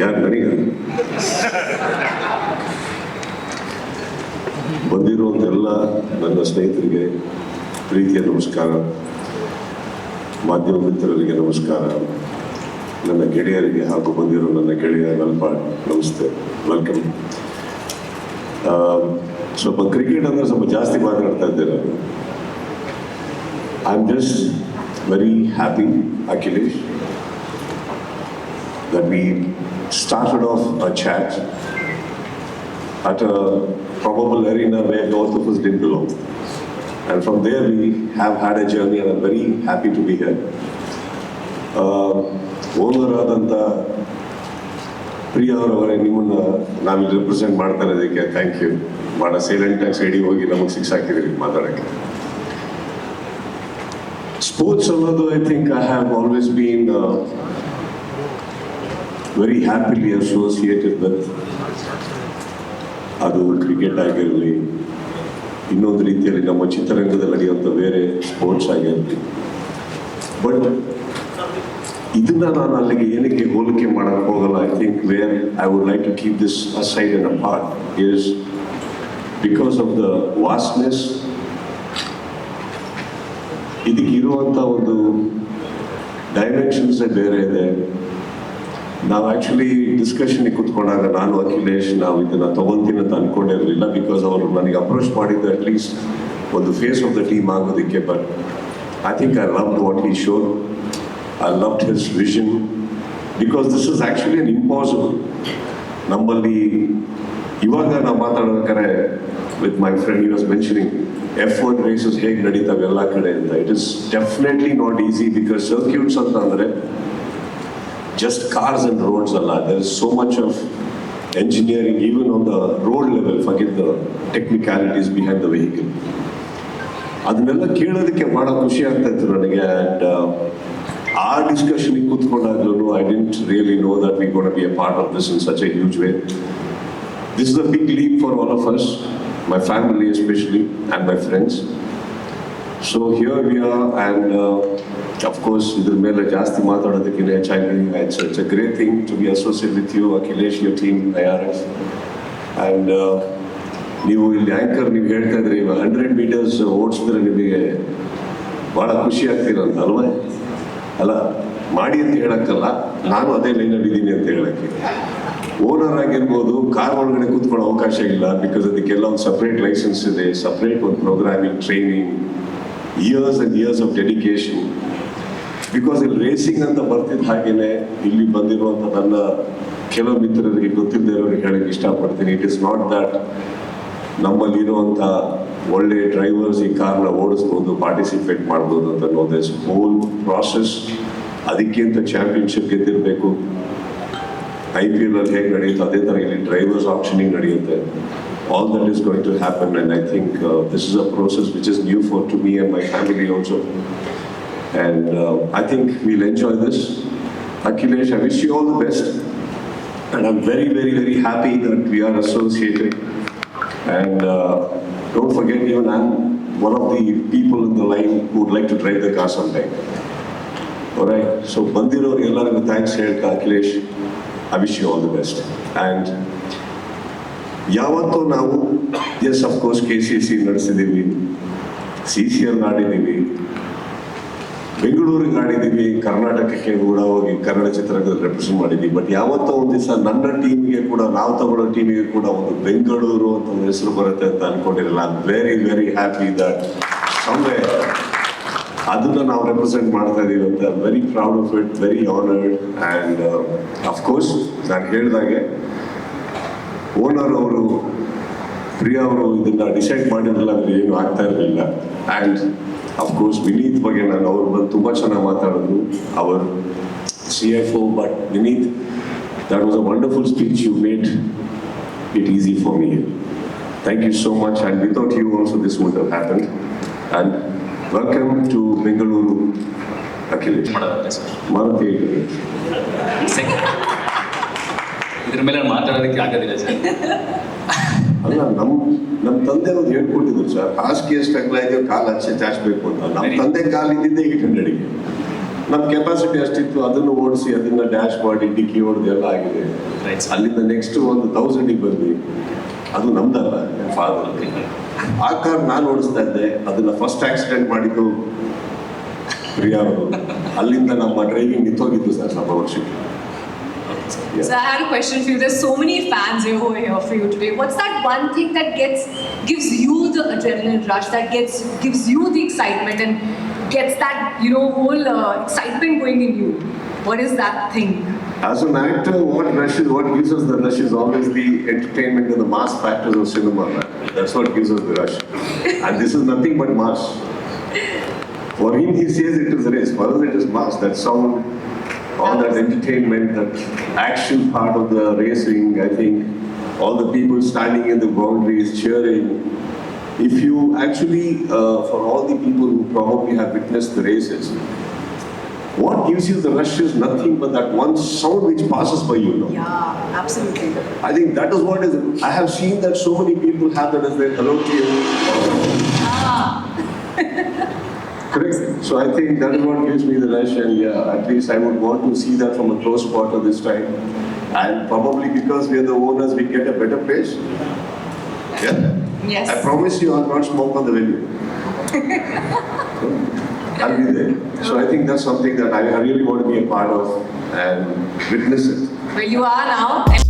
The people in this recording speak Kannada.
ಯಾರು ನನಗೆ? ಬಂದಿರುವಂಥ ಎಲ್ಲ ನನ್ನ ಸ್ನೇಹಿತರಿಗೆ ಪ್ರೀತಿಯ ನಮಸ್ಕಾರ, ಮಾಧ್ಯಮ ಮಿತ್ರರಿಗೆ ನಮಸ್ಕಾರ. ನನ್ನ ಗೆಳೆಯರಿಗೆ ಹಾಗೂ ಬಂದಿರೋ ನನ್ನ ಗೆಳೆಯ ನಲ್ಪ, ನಮಸ್ತೆ ವೆಲ್ಕಮ್ ಸ್ವಲ್ಪ ಕ್ರಿಕೆಟ್ ಅಂದರೆ ಸ್ವಲ್ಪ ಜಾಸ್ತಿ ಮಾತನಾಡ್ತಾ ಇದ್ದೆ ನಾನು. I am just very happy Akhilesh that we started off a chat at a probable arena where both of us didn't belong. And from there, we have had a journey, and I'm very happy to be here. Owner ಆದಂಥ ಪ್ರಿಯ ಅವರವರೇ ನಿಮ್ಮನ್ನ ನಾವಿಲ್ಲಿ ರೆಪ್ರೆಸೆಂಟ್ ಮಾಡ್ತಾ ಇರೋದಕ್ಕೆ ಥ್ಯಾಂಕ್ ಯು ಭಾಳ ಸೈಲೆಂಟಾಗಿ ಸೈಡಿ ಹೋಗಿ ನಮಗೆ ಸಿಕ್ಸ್ ಹಾಕಿದ್ದೀರಿ ಮಾತಾಡೋಕ್ಕೆ ಸ್ಪೋರ್ಟ್ಸ್ ಅನ್ನೋದು I think I have always been very happily associated with ಅದು ಕ್ರಿಕೆಟ್ ಆಗಿರಲಿ, ಇನ್ನೊಂದು ರೀತಿಯಲ್ಲಿ ನಮ್ಮ ಚಿತ್ರರಂಗದಲ್ಲಿ ನಡೆಯುವಂಥ ಬೇರೆ ಸ್ಪೋರ್ಟ್ಸ್ ಆಗಿರಲಿ. ಬಟ್ ಇದನ್ನ ನಾನು ಅಲ್ಲಿಗೆ ಏನಕ್ಕೆ ಹೋಲಿಕೆ ಮಾಡಕ್ಕೆ ಹೋಗಲ್ಲ I think where I would like to keep this aside and part is because of the vastness ಇದಕ್ಕಿರುವಂಥ ಒಂದು ಡೈಮೆನ್ಷನ್ಸೇ ಬೇರೆ ಇದೆ. ನಾವು ಆಕ್ಚುಲಿ ಡಿಸ್ಕಷನ್ ಕುತ್ಕೊಂಡಾಗ ನಾನು, ಅಖಿಲೇಶ್, ನಾವು ಇದನ್ನ ತಗೊಂತೀನಿ ಅಂತ ಅನ್ಕೊಂಡಿರಲಿಲ್ಲ ಬಿಕಾಸ್ ಅವರು ನನಗೆ ಅಪ್ರೋಚ್ ಮಾಡಿದ್ದು ಅಟ್ ಲೀಸ್ಟ್ ಒಂದು ಫೇಸ್ ಆಫ್ ದ ಟೀಮ್ ಆಗೋದಕ್ಕೆ but I think I love what ಈ sure I love his vision because this is actually an impossible ನಮ್ಮಲ್ಲಿ ಇವಾಗ ನಾವು ಮಾತಾಡ್ಬೇಕಾದ್ರೆ with my friend you was mentioning F one races ಹೇಗೆ ನಡೀತಾವೆ ಎಲ್ಲ ಕಡೆ ಅಂತ. It is definitely not easy because circuits ಅಂತ ಅಂದರೆ just cars and roads Allah. There is so much of engineering even on the road level, forget the technicalities behind the vehicle. ಅದನ್ನೆಲ್ಲ ಕೇಳೋದಕ್ಕೆ ಬಹಳ ಖುಷಿ ಆಗ್ತಾ ಇತ್ತು ನನಗೆ ಆ್ಯಂಡ್ ಆ discussion ಕೂತ್ಕೊಂಡಾಗ್ಲೂ I didn't really know that we got be a part of this in such a huge way this is a big leap for all of us my family especially and my friends so here we are and of course ಇದ್ರ ಮೇಲೆ ಜಾಸ್ತಿ ಮಾತಾಡೋದಕ್ಕಿಂತ ಹೆಚ್ಚಾಗಿ it's it's a great thing to be associate with you Akhilesh you team I R S and ನೀವು ಇಲ್ಲಿ ಆ್ಯಂಕರ್ ನೀವು ಹೇಳ್ತಾ ಇದ್ರಿ ಇವಾಗ ಹಂಡ್ರೆಡ್ ಮೀಟರ್ಸ್ ಓಡಿಸಿದ್ರೆ ನಿಮಗೆ ಭಾಳ ಖುಷಿ ಆಗ್ತಿರಂತ ಅಲ್ವೇ? ಅಲ್ಲ, ಮಾಡಿ ಅಂತ ಹೇಳಕ್ಕಲ್ಲ, ನಾನು ಅದೇ ಲೈನಲ್ಲಿ ಇದ್ದೀನಿ ಅಂತ ಹೇಳಕ್ಕೆ. ಓನರ್ ಆಗಿರ್ಬೋದು ಕಾರ್ ಒಳಗಡೆ ಕೂತ್ಕೊಳ್ಳೋ ಅವಕಾಶ ಇಲ್ಲ ಬಿಕಾಸ್ ಅದಕ್ಕೆಲ್ಲ ಒಂದು ಸಪ್ರೇಟ್ ಲೈಸೆನ್ಸ್ ಇದೆ ಸಪ್ರೇಟ್ ಒಂದು programming training years and years of dedication because ಇಲ್ಲಿ ರೇಸಿಂಗ್ ಅಂತ ಬರ್ತಿದ್ದ ಹಾಗೇನೆ, ಇಲ್ಲಿ ಬಂದಿರುವಂಥ ನನ್ನ ಕೆಲವು ಮಿತ್ರರಿಗೆ ಗೊತ್ತಿಲ್ಲದೆ ಇರೋರಿಗೆ ಹೇಳಕ್ಕೆ ಇಷ್ಟಪಡ್ತೀನಿ. ಇಟ್ ಇಸ್ ನಾಟ್ ದಟ್ ನಮ್ಮಲ್ಲಿರುವಂಥ ಒಳ್ಳೆ ಡ್ರೈವರ್ಸ್ ಈ ಕಾರ್ನ ಓಡಿಸ್ಬೋದು ಪಾರ್ಟಿಸಿಪೇಟ್ ಮಾಡ್ಬೋದು ಅಂತ ಅನ್ನೋದು ಹೋಲ್ ಪ್ರಾಸೆಸ್ ಅದಕ್ಕಿಂತ ಚಾಂಪಿಯನ್ಶಿಪ್ ಗೆದ್ದಿರಬೇಕು. ಐ ಪಿ ಎಲ್ ಅಲ್ಲಿ ಹೇಗೆ ನಡೆಯುತ್ತೆ ಅದೇ ಥರ ಇಲ್ಲಿ ಡ್ರೈವರ್ಸ್ ಆಪ್ಷನಿಂಗ್ ನಡೆಯುತ್ತೆ. All that is going to happen and I think this is a process which is new for to me and my family also And uh, I think we'll enjoy this. Akhilesh, I wish you all the best. And I'm very, very, very happy that we are associated. And uh, don't forget, even I'm one of the people in the line who would like to drive the car sometime. All right. So, Bandiru, ಎಲ್ಲರಿಗೂ thanks ಹೇಳ್ತಾ Akhilesh I wish you all the best and ಯಾವತ್ತೂ ನಾವು yes of course K C C ನಡೆಸಿದ್ದೀವಿ C C L ಆಡಿದ್ದೀವಿ ಬೆಂಗಳೂರಿಗೆ ಆಡಿದ್ದೀವಿ, ಕರ್ನಾಟಕಕ್ಕೆ ಕೂಡ ಹೋಗಿ ಕನ್ನಡ ಚಿತ್ರರಂಗದಲ್ಲಿ ರೆಪ್ರೆಸೆಂಟ್ ಮಾಡಿದ್ದೀವಿ. ಬಟ್ ಯಾವತ್ತೋ ಒಂದು ದಿವಸ ನನ್ನ ಟೀಮ್ಗೆ ಕೂಡ, ನಾವು ತಗೊಳ್ಳೋ ಟೀಮಿಗೆ ಕೂಡ ಒಂದು ಬೆಂಗಳೂರು ಅಂತ ಒಂದು ಹೆಸರು ಬರುತ್ತೆ ಅಂತ ಅನ್ಕೊಂಡಿರಲ್ಲ. Very very happy that someway ಅದನ್ನ ನಾವು ರೆಪ್ರೆಸೆಂಟ್ ಮಾಡ್ತಾ ಇದೀವಿ ಅಂತ. Very proud of it very honoured and of course ನಾನು ಹೇಳಿದಾಗೆ ಓನರ್ ಅವರು, ಪ್ರಿಯಾ ಅವರು ಇದನ್ನ ಡಿಸೈಡ್ ಮಾಡಿದ್ರಲ್ಲ ಅಂದ್ರೆ ಏನು ಆಗ್ತಾ ಇರಲಿಲ್ಲ. ಆ್ಯಂಡ್ ಅಫ್ಕೋರ್ಸ್ ವಿನೀತ್ ಬಗ್ಗೆ ನಾನು ಅವ್ರು ಬಂದು ತುಂಬ ಚೆನ್ನಾಗಿ ಮಾತಾಡಿದ್ರು hour C F O but Vineet that was a wonderful speech you made it easy for me thank you so much and without you also this would have happen and welcome to Bengaluru Akhilesh ಮಾಡೋದಕ್ಕೆ ಸರ್ ಮಾರುತಿ ಸೆಕೆಂಡ್ ಇದ್ರ ಮೇಲೆ ಮಾತಾಡೋದಕ್ಕೆ ಆಗೋದಿಲ್ಲ ಸರ್ ನಮ್ ನಮ್ ತಂದೆ ಅವ್ರು ಹೇಳ್ಕೊಟ್ಟಿದ್ರು ಸರ್ ಹಾಸಿಗೆ ಎಷ್ಟು ಅಗಲ ಇದೆಯೋ ಕಾಲು ಅಷ್ಟೇ ಚಾಚಬೇಕು ಅಂತ. ನಮ್ಮ ತಂದೆ ಕಾಲು ಇದ್ದಿದ್ದೆ ಏಟ್ ಹಂಡ್ರೆಡ್ಗೆ ನಮ್ ಕೆಪಾಸಿಟಿ ಅಷ್ಟಿತ್ತು ಅದನ್ನು ಓಡಿಸಿ ಅದನ್ನ ಡ್ಯಾಶ್ ಮಾಡಿ ಡಿಕ್ಕಿ ಹೊಡೆದು ಎಲ್ಲ ಆಗಿದೆ. ಅಲ್ಲಿಂದ ನೆಕ್ಸ್ಟ್ ಒಂದು ತೌಸಂಡಿಗೆ ಬಂದ್ವಿ. ಅದು ನಮ್ದಲ್ಲ ಫಾದರ್ ಆ ಕಾರ್ ನಾನು ಓಡಿಸ್ತಾ ಇದ್ದೆ ಅದನ್ನ ಫಸ್ಟ್ ಆಕ್ಸಿಡೆಂಟ್ ಮಾಡಿದ್ದು ಪ್ರಿಯಾ ಅವರು. ಅಲ್ಲಿಂದ ನಮ್ಮ ಡ್ರೈವಿಂಗ್ ನಿಂತೋಗಿದ್ದು ಸರ್ ಸ್ವಲ್ಪ ವರ್ಷಕ್ಕೆ. Yeah. So I had a question for you. There's so many fans here who are here for you today. What's that one thing that gets gives you the adrenaline rush, that gets gives you the excitement and gets that you know whole uh, excitement going in you? What is that thing? As an actor, what rush is, what gives us the rush is always the entertainment and the mass factors of cinema. man. That's what gives us the rush. And this is nothing but mass. For him, he says it is race. For us, it is mass. That sound, all that entertainment, that action part of the racing, I think, all the people standing in the boundaries cheering. If you actually, uh, for all the people who probably have witnessed the races, what gives you the rush is nothing but that one sound which passes by you. Know? Yeah, absolutely. I think that is what is. I have seen that so many people have that as their hello to you. Ah, Correct. So I think that is what gives me the rush, and yeah, at least I would want to see that from a close quarter this time. And probably because we are the owners, we get a better place. Yeah. Yes. I promise you, I'll not smoke on the venue. I'll be there. So I think that's something that I I really want to be a part of and witness it. well, you are now.